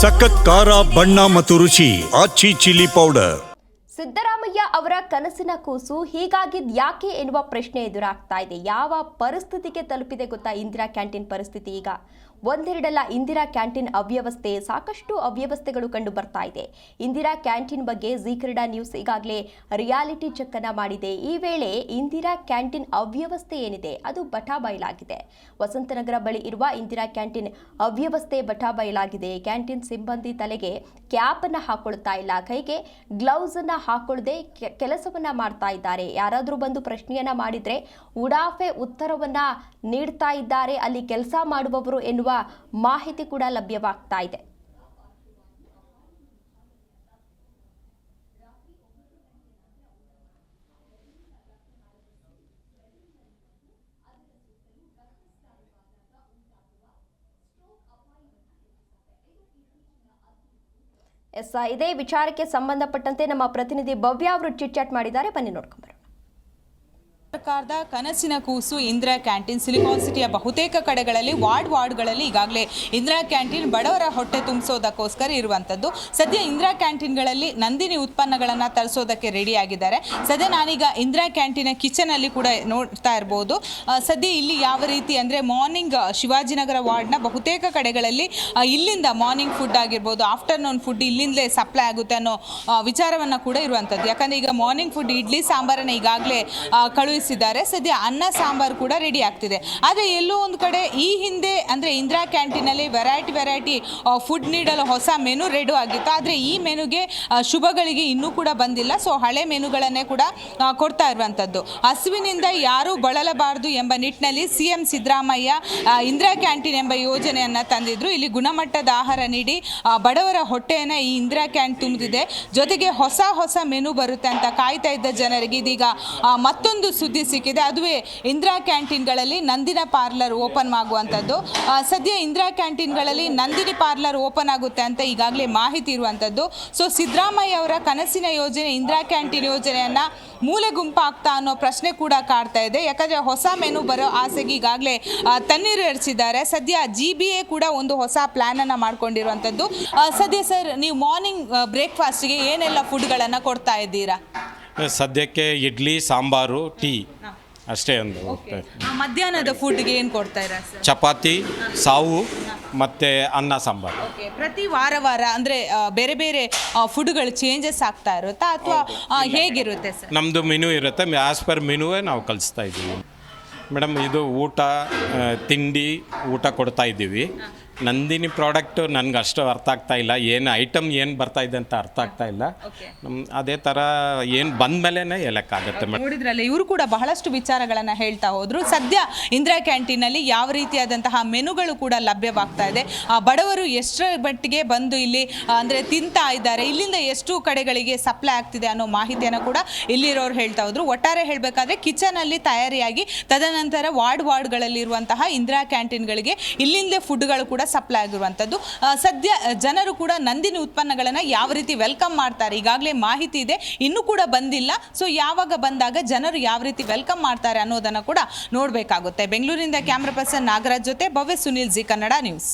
ಸಖತ್ ಖಾರ, ಬಣ್ಣ ಮತ್ತು ರುಚಿ, ಆಚಿ ಚಿಲ್ಲಿ ಪೌಡರ್. ಸಿದ್ದರಾಮಯ್ಯ ಅವರ ಕನಸಿನ ಕೂಸು ಹೀಗಾಗಿದ್ ಯಾಕೆ ಎನ್ನುವ ಪ್ರಶ್ನೆ ಎದುರಾಗ್ತಾ ಇದೆ. ಯಾವ ಪರಿಸ್ಥಿತಿಗೆ ತಲುಪಿದೆ ಗೊತ್ತಾ ಇಂದಿರಾ ಕ್ಯಾಂಟೀನ್ ಪರಿಸ್ಥಿತಿ ಈಗ? ಒಂದೆರಡಲ್ಲ ಇಂದಿರಾ ಕ್ಯಾಂಟೀನ್ ಅವ್ಯವಸ್ಥೆ, ಸಾಕಷ್ಟು ಅವ್ಯವಸ್ಥೆಗಳು ಕಂಡು ಬರ್ತಾ ಇದೆ. ಇಂದಿರಾ ಕ್ಯಾಂಟೀನ್ ಬಗ್ಗೆ ಜಿ ಕ್ರೀಡಾ ನ್ಯೂಸ್ ಈಗಾಗಲೇ ರಿಯಾಲಿಟಿ ಚೆಕ್ ಅನ್ನ ಮಾಡಿದೆ. ಈ ವೇಳೆ ಇಂದಿರಾ ಕ್ಯಾಂಟೀನ್ ಅವ್ಯವಸ್ಥೆ ಏನಿದೆ, ಅದು ಬಟಾ ಬಯಲಾಗಿದೆ ವಸಂತನಗರ ಬಳಿ ಇರುವ ಇಂದಿರಾ ಕ್ಯಾಂಟೀನ್ ಅವ್ಯವಸ್ಥೆ ಬಟಾ ಬಯಲಾಗಿದೆ ಕ್ಯಾಂಟೀನ್ ಸಿಬ್ಬಂದಿ ತಲೆಗೆ ಕ್ಯಾಪ್ ಅನ್ನ ಹಾಕೊಳ್ತಾ ಇಲ್ಲ. ಕೈಗೆ ಗ್ಲೌಸ್ ಅನ್ನ ಹಾಕೊಳ್ಳದೆ ಕೆಲಸವನ್ನ ಮಾಡ್ತಾ ಇದ್ದಾರೆ. ಯಾರಾದರೂ ಬಂದು ಪ್ರಶ್ನೆಯನ್ನ ಮಾಡಿದ್ರೆ ಉಡಾಫೆ ಉತ್ತರವನ್ನ ನೀಡ್ತಾ ಇದ್ದಾರೆ. ಅಲ್ಲಿ ಕೆಲಸ ಮಾಡುವವರು ಎನ್ನುವ ಮಾಹಿತಿ ಕೂಡ ಲಭ್ಯವಾಗ್ತಾ ಇದೆ. ಎಸ್ ಇದೇ ವಿಚಾರಕ್ಕೆ ಸಂಬಂಧಪಟ್ಟಂತೆ ನಮ್ಮ ಪ್ರತಿನಿಧಿ ಭವ್ಯ ಅವರು ಚಿಟ್ ಚಾಟ್ ಮಾಡಿದ್ದಾರೆ. ಬನ್ನಿ ನೋಡ್ಕೊಂಬರೋಣ ಸರ್ಕಾರದ ಕನಸಿನ ಕೂಸು ಇಂದಿರಾ ಕ್ಯಾಂಟೀನ್, ಸಿಲಿಕಾನ್ ಸಿಟಿಯ ಬಹುತೇಕ ಕಡೆಗಳಲ್ಲಿ, ವಾರ್ಡ್ ವಾರ್ಡ್ಗಳಲ್ಲಿ ಈಗಾಗಲೇ ಇಂದಿರಾ ಕ್ಯಾಂಟೀನ್ ಬಡವರ ಹೊಟ್ಟೆ ತುಂಬಿಸೋದಕ್ಕೋಸ್ಕರ ಇರುವಂಥದ್ದು. ಸದ್ಯ ಇಂದಿರಾ ಕ್ಯಾಂಟೀನ್ಗಳಲ್ಲಿ ನಂದಿನಿ ಉತ್ಪನ್ನಗಳನ್ನು ತರಿಸೋದಕ್ಕೆ ರೆಡಿ ಆಗಿದ್ದಾರೆ ಸದ್ಯ ನಾನೀಗ ಇಂದಿರಾ ಕ್ಯಾಂಟೀನ ಕಿಚನಲ್ಲಿ ಕೂಡ ನೋಡ್ತಾ ಇರ್ಬೋದು. ಸದ್ಯ ಇಲ್ಲಿ ಯಾವ ರೀತಿ ಅಂದರೆ ಮಾರ್ನಿಂಗ್ ಶಿವಾಜಿನಗರ ವಾರ್ಡ್ನ ಬಹುತೇಕ ಕಡೆಗಳಲ್ಲಿ ಇಲ್ಲಿಂದ ಮಾರ್ನಿಂಗ್ ಫುಡ್ ಆಗಿರ್ಬೋದು, ಆಫ್ಟರ್ನೂನ್ ಫುಡ್ ಇಲ್ಲಿಂದಲೇ ಸಪ್ಲೈ ಆಗುತ್ತೆ ಅನ್ನೋ ವಿಚಾರವನ್ನು ಕೂಡ ಇರುವಂಥದ್ದು. ಯಾಕಂದರೆ ಈಗ ಮಾರ್ನಿಂಗ್ ಫುಡ್, ಇಡ್ಲಿ, ಸಾಂಬಾರನ್ನು ಈಗಾಗಲೇ ಕಳುಹಿಸಿದ್ದಾರೆ. ಸದ್ಯ ಅನ್ನ, ಸಾಂಬಾರು ಕೂಡ ರೆಡಿ ಆಗ್ತಿದೆ. ಆದರೆ ಎಲ್ಲೋ ಒಂದು ಕಡೆ ಈ ಹಿಂದೆ, ಅಂದರೆ ಇಂದಿರಾ ಕ್ಯಾಂಟೀನಲ್ಲಿ ವೆರೈಟಿ ವೆರೈಟಿ ಫುಡ್ ನೀಡಲು ಹೊಸ ಮೆನು ರೆಡಿ ಆಗಿತ್ತು. ಆದರೆ ಈ ಮೆನುಗೆ ಶುಭಗಳಿಗೆ ಇನ್ನೂ ಕೂಡ ಬಂದಿಲ್ಲ. ಸೊ ಹಳೆ ಮೆನುಗಳನ್ನೇ ಕೂಡ ಕೊಡ್ತಾ ಇರುವಂಥದ್ದು ಹಸುವಿನಿಂದ ಯಾರೂ ಬಳಲಬಾರದು ಎಂಬ ನಿಟ್ಟಿನಲ್ಲಿ C M Siddaramaiah Indira canteen ಎಂಬ ಯೋಜನೆಯನ್ನು ತಂದಿದ್ರು. ಇಲ್ಲಿ ಗುಣಮಟ್ಟದ ಆಹಾರ ನೀಡಿ ಬಡವರ ಹೊಟ್ಟೆಯನ್ನು ಈ ಇಂದಿರಾ ಕ್ಯಾಂಟ್ ತುಂಬಿದೆ. ಜೊತೆಗೆ ಹೊಸ ಹೊಸ ಮೆನು ಬರುತ್ತೆ ಅಂತ ಕಾಯ್ತಾ ಇದ್ದ ಜನರಿಗೆ ಇದೀಗ ಮತ್ತೊಂದು ಸುದ್ದಿ ಸಿಕ್ಕಿದೆ. ಅದುವೇ ಇಂದಿರಾ ಕ್ಯಾಂಟೀನ್ಗಳಲ್ಲಿ ನಂದಿನ ಪಾರ್ಲರ್ ಓಪನ್ ಆಗುವಂಥದ್ದು. ಸದ್ಯ ಇಂದಿರಾ ಕ್ಯಾಂಟೀನ್ಗಳಲ್ಲಿ ನಂದಿನಿ ಪಾರ್ಲರ್ ಓಪನ್ ಆಗುತ್ತೆ ಅಂತ ಈಗಾಗಲೇ ಮಾಹಿತಿ ಇರುವಂಥದ್ದು. ಸೊ, ಸಿದ್ದರಾಮಯ್ಯ ಅವರ ಕನಸಿನ ಯೋಜನೆ, ಇಂದಿರಾ ಕ್ಯಾಂಟೀನ್ ಯೋಜನೆಯನ್ನು ಮೂಲೆ ಗುಂಪಾಗ್ತಾ ಅನ್ನೋ ಪ್ರಶ್ನೆ ಕೂಡ ಕಾಡ್ತಾ ಇದೆ. ಯಾಕಂದರೆ ಹೊಸ ಮೆನು ಬರೋ ಆಸೆಗೆ ಈಗಾಗಲೇ ತಣ್ಣೀರು ಎರಚಿದ್ದಾರೆ ಸದ್ಯ ಜಿ ಬಿ ಎ ಕೂಡ ಒಂದು ಹೊಸ ಪ್ಲ್ಯಾನನ್ನು ಮಾಡ್ಕೊಂಡಿರುವಂಥದ್ದು. ಸದ್ಯ ಸರ್, ನೀವು ಮಾರ್ನಿಂಗ್ ಬ್ರೇಕ್ಫಾಸ್ಟ್ಗೆ ಏನೆಲ್ಲ ಫುಡ್ಗಳನ್ನು ಕೊಡ್ತಾ ಇದ್ದೀರಾ? ಸದ್ಯಕ್ಕೆ ಇಡ್ಲಿ ಸಾಂಬಾರು ಟೀ. ಅಷ್ಟೇ ಒಂದು. ಆ, ಮಧ್ಯಾಹ್ನದ ಫುಡ್ಗೆ ಏನು ಕೊಡ್ತಾ ಇರ ಸರ್ ಚಪಾತಿ ಸಾವು ಮತ್ತು ಅನ್ನ ಸಾಂಬಾರು. ಓಕೆ ಪ್ರತಿ ವಾರ ವಾರ ಅಂದರೆ ಬೇರೆ ಬೇರೆ ಫುಡ್ಗಳು ಚೇಂಜಸ್ ಆಗ್ತಾ ಇರುತ್ತಾ ಅಥವಾ ಹೇಗಿರುತ್ತೆ ಸರ್ ನಮ್ಮದು ಮೆನು ಇರುತ್ತೆ. ಆಸ್ ಪರ್ ಮೆನುವೇ ನಾವು ಕಲಿಸ್ತಾ ಇದ್ದೀವಿ. ಮೇಡಮ್ ಇದು ಊಟ ಆ, ತಿಂಡಿ ಊಟ ಕೊಡ್ತಾ ಇದ್ದೀವಿ. ನಂದಿನಿ ಪ್ರಾಡಕ್ಟು ನನಗೆ ಅಷ್ಟು ಅರ್ಥ ಆಗ್ತಾ ಇಲ್ಲ. ಏನು ಐಟಮ್ ಏನು ಬರ್ತಾ ಇದೆ ಅಂತ ಅರ್ಥ ಆಗ್ತಾ ಇಲ್ಲ. ಅದೇ ಥರ ಏನು ಬಂದ್ಮೇಲೆ ಮೇಲೇ ಹೇಳೋಕ್ಕಾಗತ್ತೆ ಮೇಡಮ್. ನೋಡಿದ್ರಲ್ಲ ಇವರು ಕೂಡ ಬಹಳಷ್ಟು ವಿಚಾರಗಳನ್ನು ಹೇಳ್ತಾ ಹೋದರು. ಸದ್ಯ ಇಂದಿರಾ ಕ್ಯಾಂಟೀನಲ್ಲಿ ಯಾವ ರೀತಿಯಾದಂತಹ ಮೆನುಗಳು ಕೂಡ ಲಭ್ಯವಾಗ್ತಾ ಇದೆ. ಆ ಬಡವರು ಎಷ್ಟರ ಮಟ್ಟಿಗೆ ಬಂದು ಇಲ್ಲಿ ಅಂದರೆ ತಿಂತಾ ಇದ್ದಾರೆ ಇಲ್ಲಿಂದ ಎಷ್ಟು ಕಡೆಗಳಿಗೆ ಸಪ್ಲೈ ಆಗ್ತಿದೆ ಅನ್ನೋ ಮಾಹಿತಿಯನ್ನು ಕೂಡ ಇಲ್ಲಿರೋರು ಹೇಳ್ತಾ ಹೋದ್ರು. ಒಟ್ಟಾರೆ ಹೇಳಬೇಕಾದ್ರೆ ಕಿಚನಲ್ಲಿ ತಯಾರಿಯಾಗಿ ತದನಂತರ ವಾರ್ಡ್ ವಾರ್ಡ್ಗಳಲ್ಲಿರುವಂತಹ ಇಂದಿರಾ ಕ್ಯಾಂಟೀನ್ಗಳಿಗೆ ಇಲ್ಲಿಂದಲೇ ಫುಡ್ಗಳು ಕೂಡ ಸಪ್ಲೈ ಆಗಿರುವಂಥದ್ದು ಸದ್ಯ ಜನರು ಕೂಡ ನಂದಿನಿ ಉತ್ಪನ್ನಗಳನ್ನು ಯಾವ ರೀತಿ ವೆಲ್ಕಮ್ ಮಾಡ್ತಾರೆ, ಈಗಾಗಲೇ ಮಾಹಿತಿ ಇದೆ, ಇನ್ನೂ ಕೂಡ ಬಂದಿಲ್ಲ. ಸೊ ಯಾವಾಗ ಬಂದಾಗ ಜನರು ಯಾವ ರೀತಿ ವೆಲ್ಕಮ್ ಮಾಡ್ತಾರೆ ಅನ್ನೋದನ್ನು ಕೂಡ ನೋಡಬೇಕಾಗುತ್ತೆ. ಬೆಂಗಳೂರಿನಿಂದ ಕ್ಯಾಮ್ರಾ ಪರ್ಸನ್ ನಾಗರಾಜ್ ಜೊತೆ ಭವ್ಯ ಸುನಿಲ್ ಜಿ ಕನ್ನಡ ನ್ಯೂಸ್.